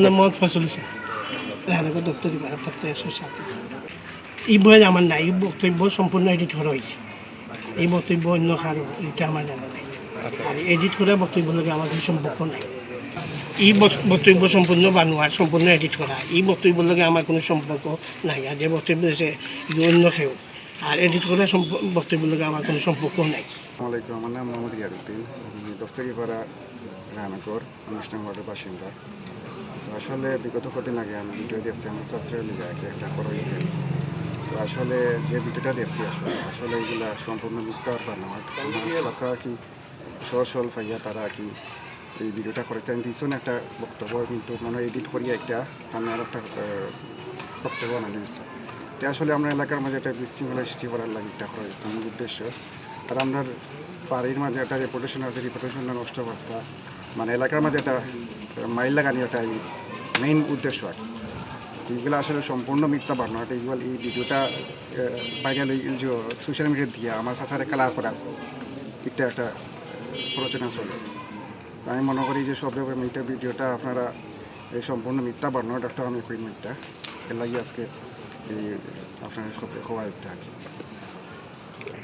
মোহাম্মদ ফসল হোসেন রাহানগর দপ্তর দপ্তর একশো সাথে। এই বই আমার নাই এই বক্তব্য সম্পূর্ণ এডিট করা হয়েছে এই বক্তব্য অন্য কারও এটা আমার জানা নাই। আর এডিট করা বক্তব্য আমার কোনো সম্পর্ক নাই। এই বক- বক্তব্য সম্পূর্ণ বানোয়া সম্পূর্ণ এডিট করা এই বক্তব্য লগে আমার কোনো সম্পর্ক নাই। আর যে বক্তব্য আছে অন্য কেউ। আর এডিট করা বক্তব্য লগে আমার কোনো সম্পর্ক নাই। আসসালামাইকুম আমার নাম মোহাম্মদ রিয়াদুদ্দিন আমি দফতরিপাড়া রানাকর অনুষ্ঠান ওয়ার্ডের বাসিন্দা। তো আসলে বিগত কদিন আগে আমি ভিডিও দেখছি, আমার শাস্ত্রের লিগে কি একটা করা হয়েছে তো আসলে যে ভিডিওটা দেখছি আসলে আসলে এগুলা সম্পূর্ণ মিথ্যার বানাওয়াট আমার চাষা কি সর সল ফাইয়া তারা কি এই ভিডিওটা করে তাই দিয়েছেন একটা বক্তব্য কিন্তু মানে এডিট করিয়া একটা আর একটা বক্তব্য বানানো হয়েছে। এটা আসলে আমরা এলাকার মাঝে একটা বিশৃঙ্খলা সৃষ্টি করার লাগে এটা করা হয়েছে আমার উদ্দেশ্য। আর আমরা বাড়ির মাঝে একটা রেপুটেশন আছে রেপুটেশনটা নষ্ট করতে মানে এলাকার মাঝে একটা মাইল লাগানি একটা মেইন উদ্দেশ্য আর। এইগুলো আসলে সম্পূর্ণ মিথ্যা বানানো এটা এইগুলো এই ভিডিওটা ভাইরাল যে সোশ্যাল মিডিয়া দিয়ে আমার সাসারে কালার করা এটা একটা প্রচনা চলে তো আমি মনে করি যে সব রকম এইটা ভিডিওটা আপনারা এই সম্পূর্ণ মিথ্যা একটা আমি কই মিথ্যা, এর লাগি আজকে এই আপনারা সব খোয়া একটা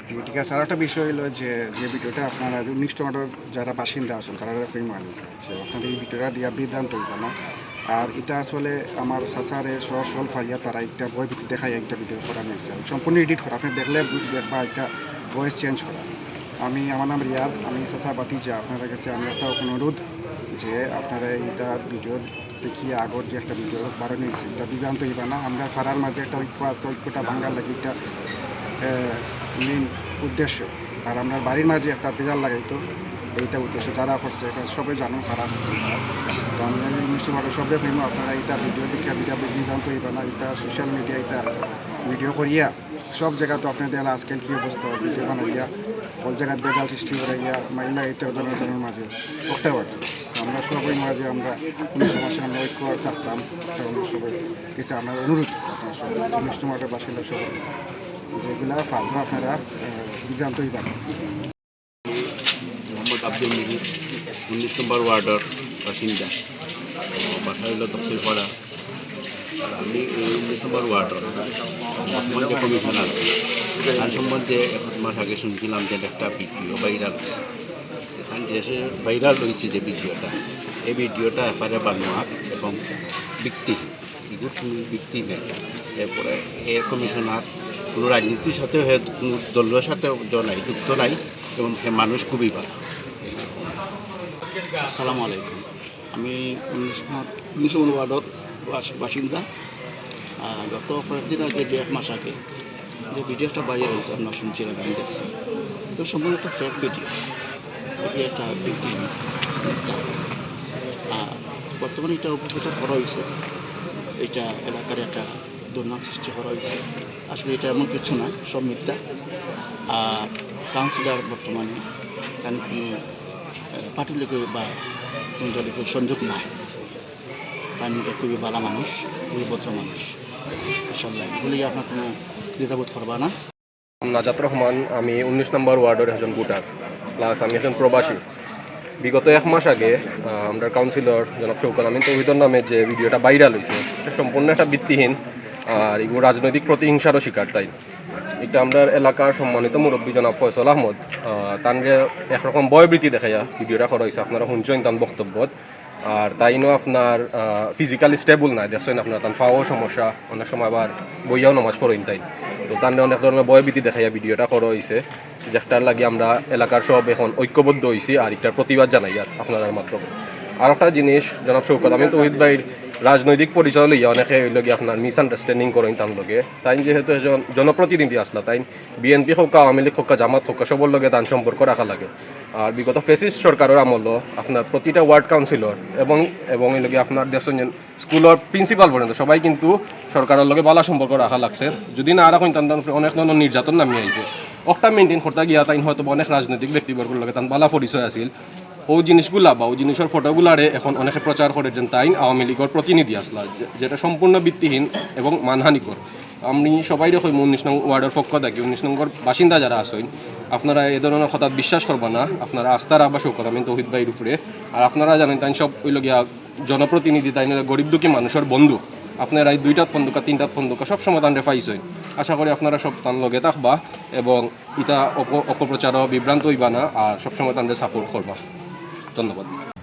জি, ঠিক আছে আর একটা বিষয় হলো যে যে ভিডিওটা আপনারা উনিশ টমাটোর যারা বাসিন্দা আছেন তারা কই মালিক যে আপনারা এই ভিডিওটা দিয়া বিভ্রান্ত হইব না। আর এটা আসলে আমার সাসারে সহ সল ফাইয়া তারা একটা বই দেখাই একটা ভিডিও করা নিয়েছে সম্পূর্ণ এডিট করা আপনি দেখলে দেখবা একটা ভয়েস চেঞ্জ করা। আমি আমার নাম রিয়াদ আমি সাসা বাতিজা আপনাদের কাছে আমি একটা অনুরোধ যে আপনারা এইটা ভিডিও দেখিয়ে আগর যে একটা ভিডিও বাড়ানো হয়েছে এটা বিভ্রান্ত হইবা না। আমরা ফারার মাঝে একটা ঐক্য আছে ঐক্যটা ভাঙার লাগে এটা মেন উদ্দেশ্য। আর আমরা বাড়ির মাঝে একটা বেজার লাগাইতো, এইটা উদ্দেশ্য যারা করছে, এটা সবাই জানো, খারাপ হচ্ছে। তো আমি মিষ্টিভাবে সবে প্রেম, আপনারা এটা ভিডিও দেখে ভিডিও বিভ্রান্ত হইবা না, এটা সোশ্যাল মিডিয়া এটা ভিডিও করিয়া, সব জায়গা তো আপনাদের এলা আজকাল কী অবস্থা ভিডিও বানাইয়া, সব জায়গায় বেজাল সৃষ্টি করাইয়া, মাইলা এটা জনজনের মাঝে। করতে পারি আমরা সবাই মাঝে আমরা কোনো সমস্যা আমরা ঐক্য থাকতাম সবাই কিছু আমার অনুরোধ, আপনার সবাই মিষ্টি মাঠের বাসিন্দা সবাই যেগুলা ফালতু আপনারা বিভ্রান্ত হইবা না মোহাম্মদ আব্দুল মুজিব, উনিশ নম্বর ওয়ার্ডের বাসিন্দা। বাসা হইল দক্ষিণপাড়া আর আমি এই উনিশ নম্বর ওয়ার্ডের যে কমিশনার। তার সম্বন্ধে এক মাস আগে শুনছিলাম যে একটা ভিডিও ভাইরাল হয়েছে। এখান যে ভাইরাল হয়েছে যে ভিডিওটা। এই ভিডিওটা এপারে বানোয়া এবং ব্যক্তি কোনো ব্যক্তি নেই এরপরে এর কমিশনার কোনো রাজনীতির সাথে হয়ে, কোনো দলের সাথে নাই, যুক্ত নাই, এবং সে মানুষ খুবই ভালো। আসসালামু আলাইকুম। আমি উনিশ নম্বর উনিশ নম্বর ওয়ার্ডর বাস- বাসিন্দা। গত কয়েকদিন আগে যে এক মাস আগে যে ভিডিওটা বাইরে হয়েছে আমরা শুনছিলাম আমি দেখছি। তো সম্পূর্ণ একটা ফেক ভিডিও এটি একটা বর্তমানে এটা অপপ্রচার করা হয়েছে। এটা এলাকার একটা দুর্নাম সৃষ্টি করা হয়েছে। আসলে এটা এমন কিছু না, সব মিথ্যা। আর কাউন্সিলর বর্তমানে কারণ কোনো পার্টির লোকে বা কোনো দলের সংযোগ নাই। তার মধ্যে খুবই ভালো মানুষ, খুবই ভদ্র মানুষ। ইনশাল্লাহ এগুলি আপনার কোনো দ্বিধাবোধ করবা না। নাজাত রহমান, আমি উনিশ নম্বর ওয়ার্ডের একজন ভোটার, প্লাস আমি একজন প্রবাসী। বিগত এক মাস আগে আমরা কাউন্সিলর জনাব শৌকত আমিন তৌহিদর নামে যে ভিডিওটা ভাইরাল হয়েছে সম্পূর্ণ একটা ভিত্তিহীন আর এগুলো রাজনৈতিক প্রতিহিংসারও শিকার, তাই এটা আমরা এলাকার সম্মানিত মুরব্বী জনাব ফয়সল আহমদ তার একরকম বয়বৃত্তি দেখাইয়া ভিডিওটা করা হয়েছে আপনারা শুনছেন তার বক্তব্যত। আর তাইনও আপনার ফিজিক্যালি স্টেবল নাই। দেখছেন আপনার তার ফাও সমস্যা, অনেক সময় আবার বইয়াও নমাজ পড়েন, তাই তো তার অনেক ধরনের বয়বীতি দেখাইয়া ভিডিওটা করা হয়েছে যেটার লাগে আমরা এলাকার সব এখন ঐক্যবদ্ধ হয়েছি আর এটার প্রতিবাদ জানাই আর আপনাদের মাধ্যমে। আর একটা জিনিস, জনাব শৌকত আমি তহিদ ভাইয়ের রাজনৈতিক পরিচয় লইয়া অনেকে গিয়ে আপনার মিস আন্ডারস্ট্যান্ডিং করেন তার লগে তাই যেহেতু এজন জনপ্রতিনিধি আসলা তাই বিএনপি হোক আওয়ামী লীগ হোক জামাত হোক সবর লগে তার সম্পর্ক রাখা লাগে। আর বিগত ফেসিস্ট সরকারের আমল আপনার প্রতিটা ওয়ার্ড কাউন্সিলর এবং এবং এই লগে আপনার দেখছেন স্কুলের প্রিন্সিপাল পর্যন্ত সবাই কিন্তু সরকারের লগে বালা সম্পর্ক রাখা লাগছে। যদি না রাখেন তান তান অনেক ধরনের নির্যাতন নামিয়ে আইছে একটা মেনটেন করতে গিয়া তাই হয়তো অনেক রাজনৈতিক ব্যক্তিবর্গের লগে তান বালা পরিচয় আছিল। ও জিনিসগুলা বা ও জিনিসের ফটোগুলারে এখন অনেকে প্রচার করে যে তাই আওয়ামী লীগের প্রতিনিধি আসলা যেটা সম্পূর্ণ ভিত্তিহীন এবং মানহানিকর। আমি সবাই রকম উনিশ নং ওয়ার্ডের পক্ষ থাকি, উনিশ নম্বর বাসিন্দা যারা আছেন, আপনারা এ ধরনের কথা বিশ্বাস করবা না, আপনারা আস্থা রাখবা শোকত, আমি তৌহিদ ভাইয়ের উপরে। আর আপনারা জানেন তাই সব ওইল গিয়া জনপ্রতিনিধি তাই গরিব দুঃখী মানুষের বন্ধু। আপনারা এই দুইটাত ফোন দোকা তিনটাত ফোন দোকা সবসময় তানরে পাইছই আশা করি আপনারা সব তান লগে থাকবা এবং ইটা অপ অপপ্রচার বিভ্রান্ত হইবা না, আর সবসময় তানরে সাপোর্ট করবা। ধন্যবাদ।